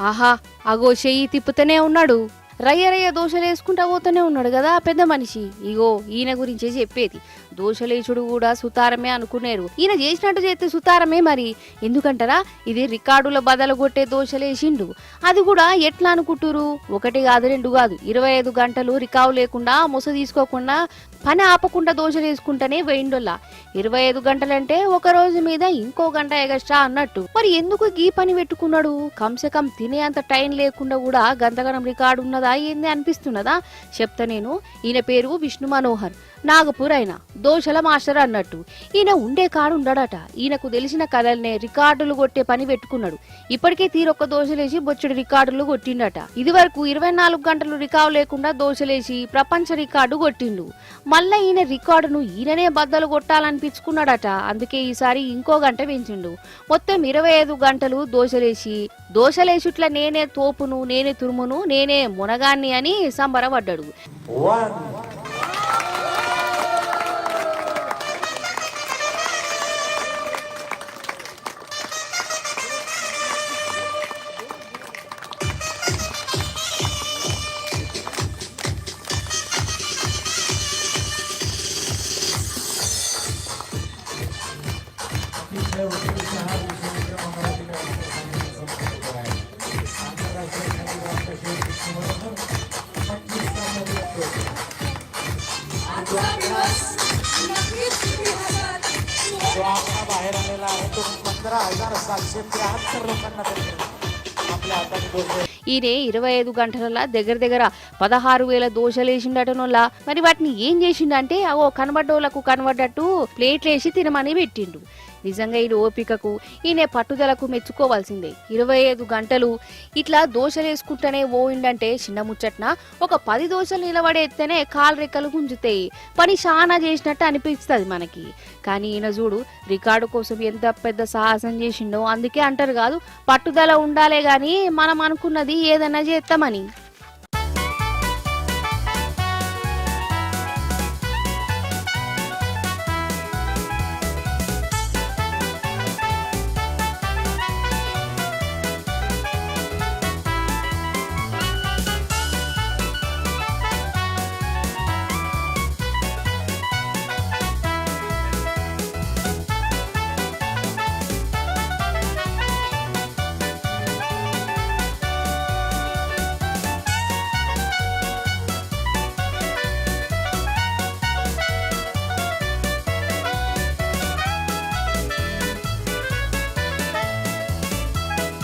ఆహా అగో చెయ్యి తిప్పుతూనే ఉన్నాడు. రయ్య రయ్య దోశలు వేసుకుంటా పోతూనే ఉన్నాడు కదా పెద్ద మనిషి. ఇగో ఈయన గురించే చెప్పేది. దోశలేచుడు కూడా సుతారమే అనుకునేరు. ఈయన చేసినట్టు చేస్తే సుతారమే మరి. ఎందుకంటారా ఇది రికార్డుల బదలు కొట్టే దోశలేసిండు అది కూడా ఎట్లా అనుకుంటురు ఒకటి కాదు రెండు కాదు. ఇరవై ఐదు గంటలు రికావు లేకుండా ముస తీసుకోకుండా పని ఆపకుండా దోశలు వేసుకుంటేనే వేయిండొల్లా ఇరవై ఐదు గంటలంటే ఒక రోజు మీద ఇంకో గంట ఎగస్ట్రా అన్నట్టు. మరి ఎందుకు గీ పని పెట్టుకున్నాడు? కంసే కం తినే అంత టైం లేకుండా కూడా గంతగనం రికార్డు ఉన్నదా ఏంది అనిపిస్తున్నదా? చెప్తా నేను. ఈయన పేరు విష్ణు మనోహర్. నాగపూర్ ఆయన. దోశల మాస్టర్ అన్నట్టు. ఈయన ఉండే కాడు ఉండడట. ఈయనకు తెలిసిన కళల్నే రికార్డులు కొట్టే పని పెట్టుకున్నాడు. ఇప్పటికే తీరొక్క దోశలేసి బొచ్చుడు రికార్డులు కొట్టిండట. ఇది వరకు ఇరవై నాలుగు గంటలు రికార్డు లేకుండా దోశలేసి ప్రపంచ రికార్డు కొట్టిండు. మళ్ళా ఈయన రికార్డును ఈయననే బద్దలు కొట్టాలనిపించుకున్నాడట. అందుకే ఈసారి ఇంకో గంట పెంచిండు. మొత్తం ఇరవై ఐదు గంటలు దోశలేసి దోశలేసుట్ల నేనే తోపును నేనే తురుమును నేనే మగాన్ని అని సంబరపడ్డాడు Thank you. आपला बाहेर आलेला आहे तो पंधरा हजार सातशे त्र्याहत्तर लोकांना त्यांनी आपल्या हाताने दोषे ఈయన ఇరవై ఐదు గంటల దగ్గర దగ్గర పదహారు వేల దోశలు వేసిండటనోలా మరి వాటిని ఏం చేసిండంటే అవో కనబడ్డోళ్లకు కనబడ్డట్టు ప్లేట్లు వేసి తినమని పెట్టిండు నిజంగా ఈయన ఓపికకు ఈయన పట్టుదలకు మెచ్చుకోవాల్సిందే. ఇరవై ఐదు గంటలు ఇట్లా దోశలు వేసుకుంటూనే పోయిండంటే చిన్న ముచ్చట్న? ఒక పది దోశలు నిలబడేస్తేనే కాలు రెక్కలు గుంజుతాయి. పని చాలా చేసినట్టు అనిపిస్తుంది మనకి. కానీ ఈయన చూడు రికార్డు కోసం ఎంత పెద్ద సాహసం చేసిండో అందుకే అంటారు కాదు పట్టుదల ఉండాలే కానీ మనం అనుకున్నది ఏదైనా చేస్తామని.